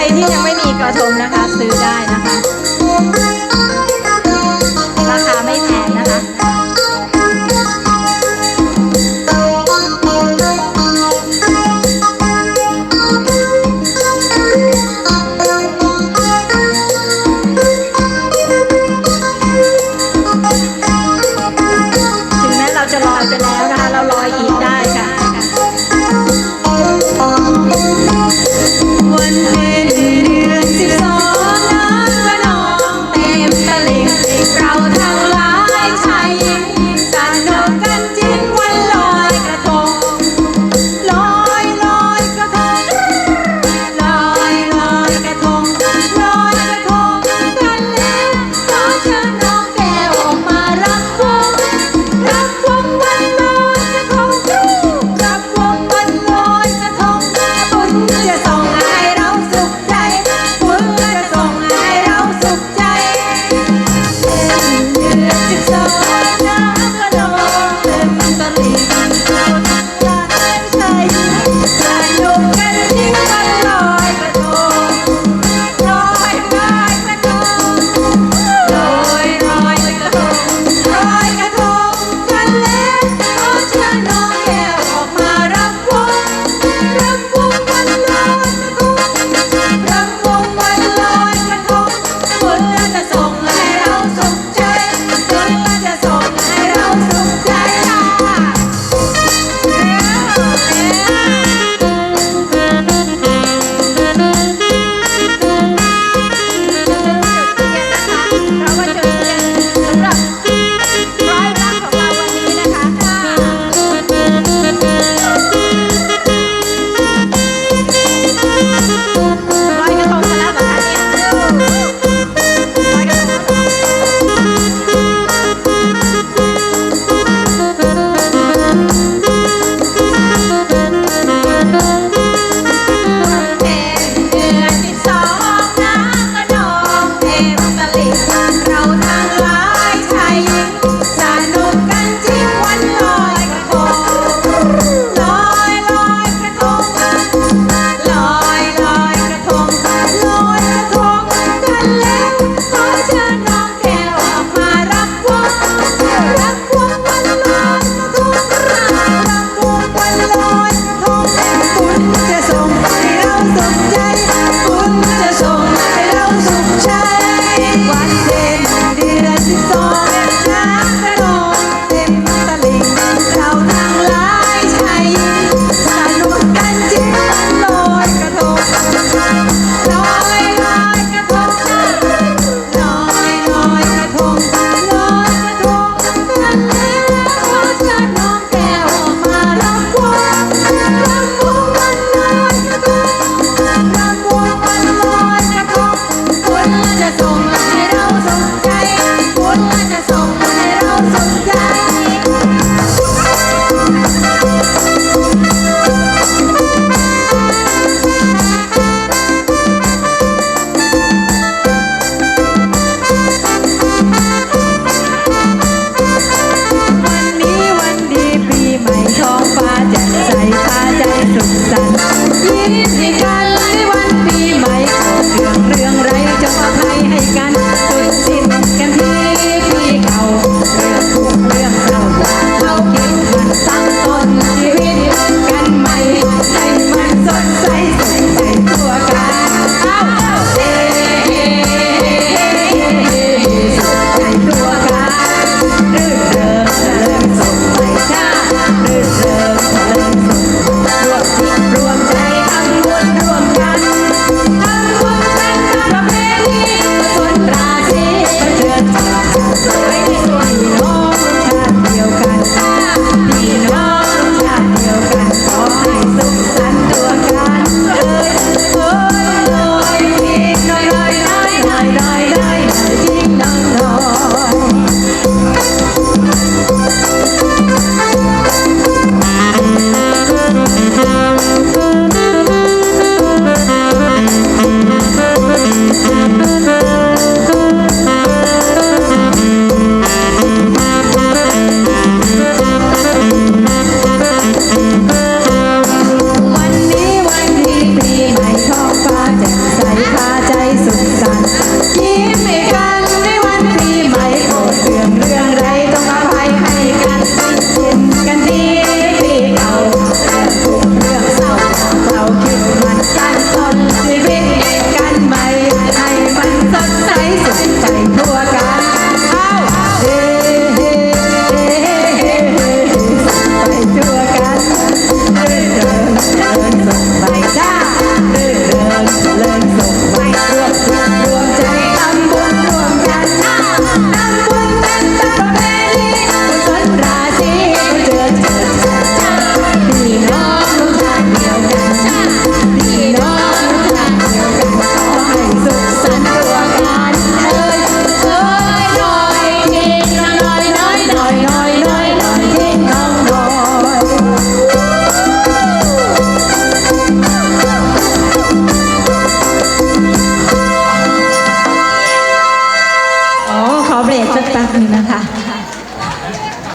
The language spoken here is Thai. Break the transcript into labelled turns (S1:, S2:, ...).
S1: รที่ยังไม่มีกระทงนะคะ ซื้อได้นะคะ ราคาไม่แพงนะคะ ถึงแม้เราจะลอยไปแล้วนะคะ เราลอยอีก